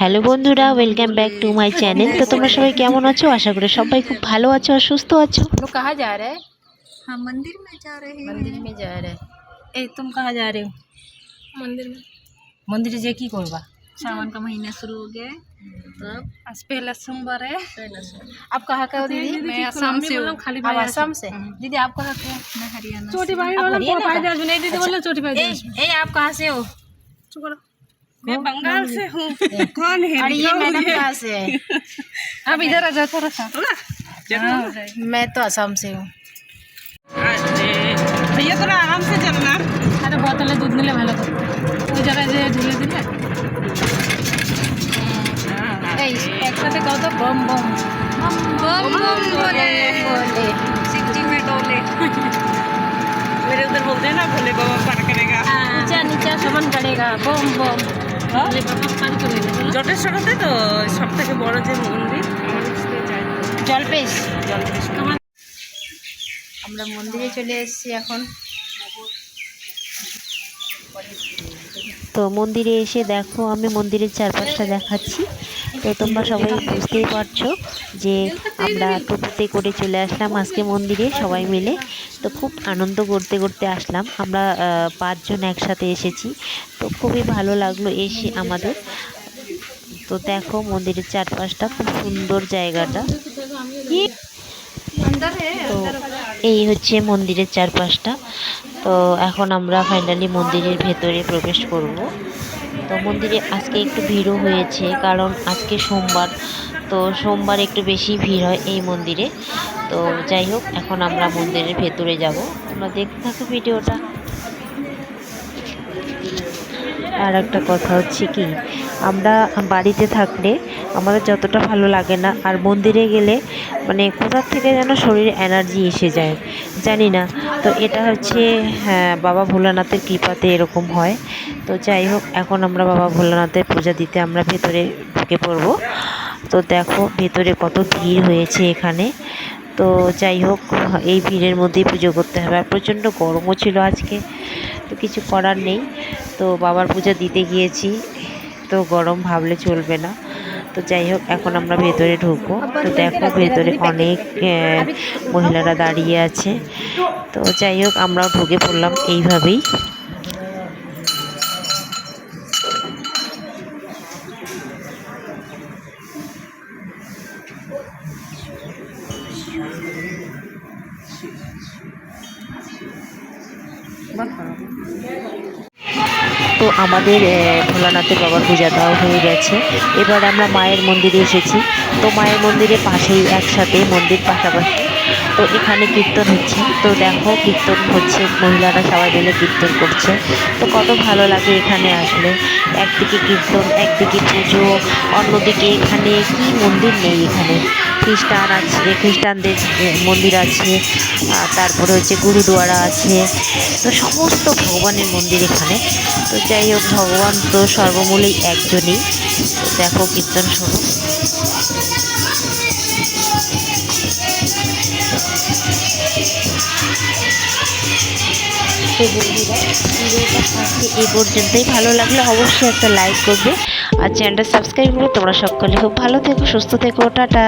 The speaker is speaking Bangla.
হ্যালো বন্ধুরা welcome back to my channel তো তোমরা সবাই কেমন আছো আশা করি সবাই খুব ভালো আছো আর সুস্থ আছো लोग कहाँ जा रहे हैं हम मंदिर में जा रहे हैं मंदिर में जा रहे हैं ए तुम कहाँ जा रहे हो मंदिर में मंदिर जे की करवा सावन का महीना शुरू हो गया है तब आज पहला सोमवार है आप कहाँ का हो दीदी मैं असम से हूँ खाली आप असम से दीदी आप कहाँ के हो? मैं हरियाणा छोटी भाई आप हरियाणा का? दीदी बोलो छोटी भाई ए आप कहाँ से हो मैं बंगाल से हूँ। कौन है? और ये मैडम कहाँ से? है अब इधर आ जाओ थोड़ा सा। हाँ, हाँ, मैं तो असम से हूँ। भैया थोड़ा आराम से चलना। अरे बहुत अलग दूध मिले भाला तो जरा जे झूले दिले एक साथ कहो तो बम बम। बम बम बोले। बोले। सिक्की में डोले। मेरे उधर बोलते हैं ना भोले बाबा पार करेगा हाँ। नीचा नीचा सुमन करेगा बम बम। জটেশ্বরতে তো সব থেকে বড় যে মন্দির জলপেশ। জলপেশ। আমরা মন্দিরে চলে এসেছি এখন। তো মন্দিরে এসে দেখো আমি মন্দিরের চারপাশটা দেখাচ্ছি। তো তোমরা সবাই বুঝতেই পারছ। যে আমরা টোটোতে করে চলে আসলাম আজকে মন্দিরে সবাই মিলে। তো খুব আনন্দ করতে করতে আসলাম। আমরা পাঁচজন একসাথে এসেছি। তো খুবই ভালো লাগল এসে আমাদের। তো দেখো মন্দিরের চারপাশটা খুব সুন্দর জায়গাটা। তো এই হচ্ছে মন্দিরের চারপাশটা। তো এখন আমরা ফাইনালি মন্দিরের ভেতরে প্রবেশ করব। তো মন্দিরে আজকে একটু ভিড়ও হয়েছে, কারণ আজকে সোমবার। তো সোমবার একটু বেশি ভিড় হয় এই মন্দিরে। তো যাই হোক, এখন আমরা মন্দিরের ভেতরে যাব। তোমরা দেখতে থাকো ভিডিওটা। আর একটা কথা হচ্ছে কি, আমরা বাড়িতে থাকলে আমাদের যতটা ভালো লাগে না, আর মন্দিরে গেলে মানে কোথার থেকে যেন শরীরে এনার্জি এসে যায়, জানি না। তো এটা হচ্ছে হ্যাঁ বাবা ভোলানাথের কৃপাতে এরকম হয়। তো যাই হোক, এখন আমরা বাবা ভোলানাথের পূজা দিতে আমরা ভেতরে ঢুকে পড়ব। তো দেখো ভেতরে কত ভিড় হয়েছে এখানে। তো যাই হোক, এই ভিড়ের মধ্যেই পুজো করতে হবে। আর প্রচণ্ড গরমও ছিল আজকে, তো কিছু করার নেই। তো বাবার পূজা দিতে গিয়েছি, তো গরম ভাবলে চলবে না। তো যাই হোক, এখন আমরা ভেতরে ঢুকবো। তো দেখো ভেতরে অনেক মহিলারা দাঁড়িয়ে আছে। তো যাই হোক, আমরাও ঢুকে পড়লাম এইভাবেই। তো আমাদের ভোলানাথের বাবার পূজা দেওয়া হয়ে গেছে। এবার আমরা মায়ের মন্দিরে এসেছি। তো মায়ের মন্দিরে পাশেই একসাথে মন্দির পাশাপাশি তো এখানে কীর্তন হচ্ছে। তো দেখো, কীর্তন হচ্ছে, মহিলারা সবাই মিলে কীর্তন করছে। তো কত ভালো লাগে এখানে আসলে। একদিকে কীর্তন, একদিকে পুজো, অন্যদিকে এখানে কি মন্দির নেই এখানে। খ্রিস্টান আছে, খ্রিস্টানদের মন্দির আছে তারপরে হচ্ছে গুরুদুয়ারা আছে। তো সমস্ত ভগবানের মন্দির এখানে। তো যাই হোক, ভগবান তো সর্বমূলেই একজনই। দেখো কীর্তন শোনো তো বন্ধুরা, ভিডিওটা আজকে এই পর্যন্তই। ভালো লাগলে অবশ্যই একটা লাইক করবে। আর চ্যানেলটা সাবস্ক্রাইব করে তোমরা সকলে খুব ভালো থেকো, সুস্থ থেকো, টাটা।